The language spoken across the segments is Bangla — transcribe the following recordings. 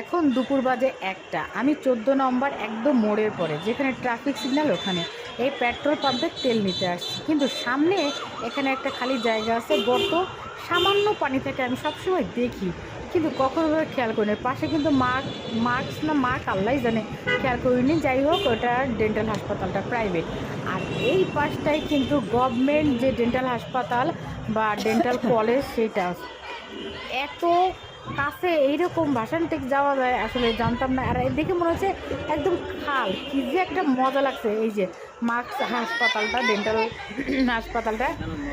এখন দুপুর বাজে একটা। আমি চোদ্দ নম্বর একদম মোড়ের পরে, যেখানে ট্রাফিক সিগন্যাল ওখানে। এই পেট্রোল পাম্পে তেল নিতে আসছি। কিন্তু সামনে এখানে একটা খালি জায়গা আছে, গর্ত। সামান্য পানি থেকে আমি সবসময় দেখি। কিন্তু কখনো খেয়াল করি না পাশে কিন্তু মার্ক, মার্কস না, মার্ক আল্লাহ জানে। খেয়াল করিনি। যাই হোক, ওটা ডেন্টাল হাসপাতালটা প্রাইভেট আর এই পাশটাই কিন্তু গভর্নমেন্ট যে ডেন্টাল হাসপাতাল বা ডেন্টাল কলেজ সেটা এত কাছে এইরকম ভাষান থেকে যাওয়া যায় আসলে জানতাম না। আর দেখে মনে হচ্ছে একদম খাল। কি যে একটা মজা লাগছে। এই যে মার্কস হাসপাতালটা ডেন্টাল হাসপাতালটা।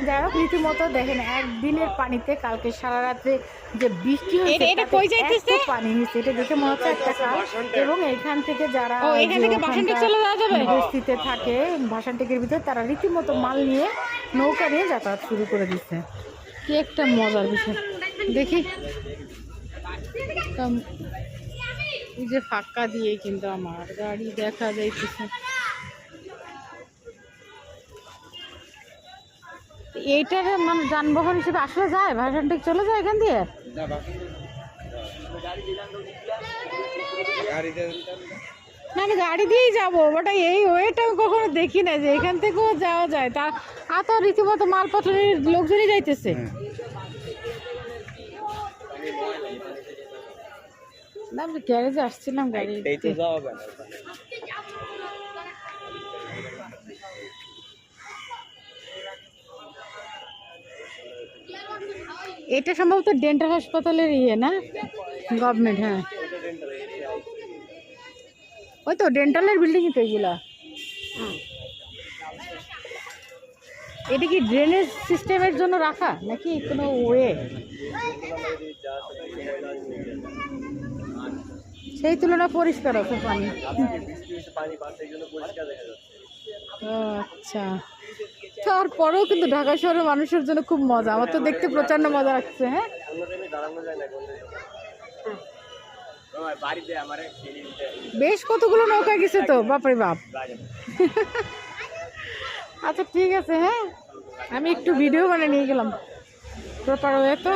যাই হোক রীতিমতো দেখেন একদিনের পানিতে কালকে সারা রাত্রে যে বৃষ্টি হয়েছে পানি হয়েছে। এটা দেখে মনে হচ্ছে একটা খাল। এবং এখান থেকে যারা? বস্তিতে থাকে ভাষানটিকের ভিতরে তারা রীতিমতো মাল নিয়ে নৌকা নিয়ে যাতায়াত শুরু করে দিচ্ছে। কি একটা মজার বিষয়। দেখি। এই যে ফাঁকা দিয়ে কিন্তু আমার গাড়ি দেখা যাইতেছে। এইটার মানে যানবাহন হিসেবে আসলে যায়? ভাষানটিক চলে যায় এখান দিয়ে? না আমি গাড়ি দিয়েই যাব বাট এই ওয়েটা আমি কখনো দেখি না যে এখান থেকেও যাওয়া যায়। তা আ তো রীতিমতো মালপত্র লোকজনই যাইতেছে। না আমি গ্যারেজে আসছিলাম গাড়ি এটা সম্ভবত ডেন্টাল হাসপাতালের ইয়ে না? গভর্নমেন্ট হ্যাঁ। ওই তো ডেন্টালের বিল্ডিং তো এগুলা। এটা কি ড্রেনেজ সিস্টেমের জন্য রাখা নাকি কোনো ওয়ে সেই তুলনা পরিষ্কার আছে পানি। আচ্ছা। তারপরেও কিন্তু ঢাকা শহরের মানুষের জন্য খুব মজা। আমার তো দেখতে প্রচণ্ড মজা লাগছে হ্যাঁ? বেশ কতগুলো নৌকা গেছে তো, বাপরে বাপ। আচ্ছা ঠিক আছে হ্যাঁ? আমি একটু ভিডিও বানিয়ে নিয়ে গেলাম। প্রপার ওয়ে তো।